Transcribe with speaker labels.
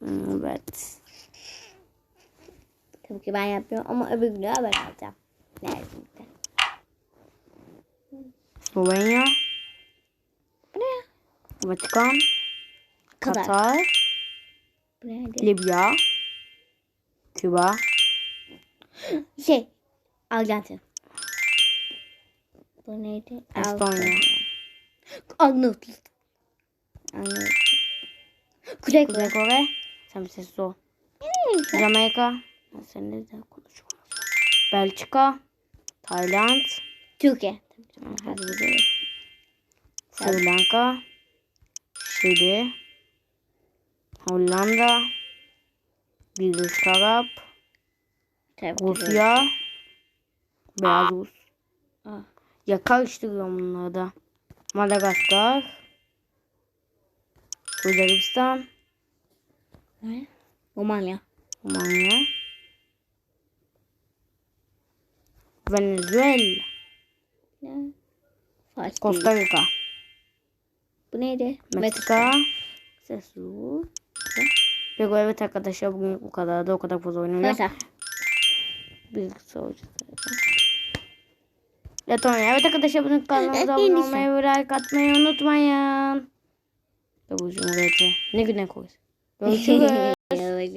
Speaker 1: Hmm, Evet.
Speaker 2: Tabii ki ben yapmıyorum ama öbür gün ben alacağım. Nerede?
Speaker 1: Slovenya.
Speaker 2: Bu ne?
Speaker 1: Vatikan.
Speaker 2: Katar.
Speaker 1: Katar. Libya. Küba.
Speaker 2: Şey. Arjantin. Bu neydi?
Speaker 1: Estonya.
Speaker 2: Arnavutlu. Arnavutlu. Kuzey Kore.
Speaker 1: Kuzey Kore. Sen bir sessiz ol. Jamaika. Seninle de konuşuyorum. Belçika. Tayland.
Speaker 2: Türkiye.
Speaker 1: Hadi gidelim. Sri Lanka. Şili. Hollanda. Birleşik Arap.
Speaker 2: Tabii ki.
Speaker 1: Rusya. Belarus.
Speaker 2: Aa.
Speaker 1: Ya karıştırıyorum bunları da. Madagaskar. Suudi Arabistan.
Speaker 2: Ne? Romanya.
Speaker 1: Romanya. Venezuela.
Speaker 2: Ne? Fars
Speaker 1: Costa. Rica.
Speaker 2: Bu neydi?
Speaker 1: Meksika. Ol. Peki evet arkadaşlar bugün bu kadar da o kadar fazla oynamıyorum.
Speaker 2: Mesela.
Speaker 1: Bir sorucu Letonya. Evet arkadaşlar bunun kanalımıza abone olmayı ve like atmayı unutmayın. Bu cumhuriyeti ne güne koysun. 你说的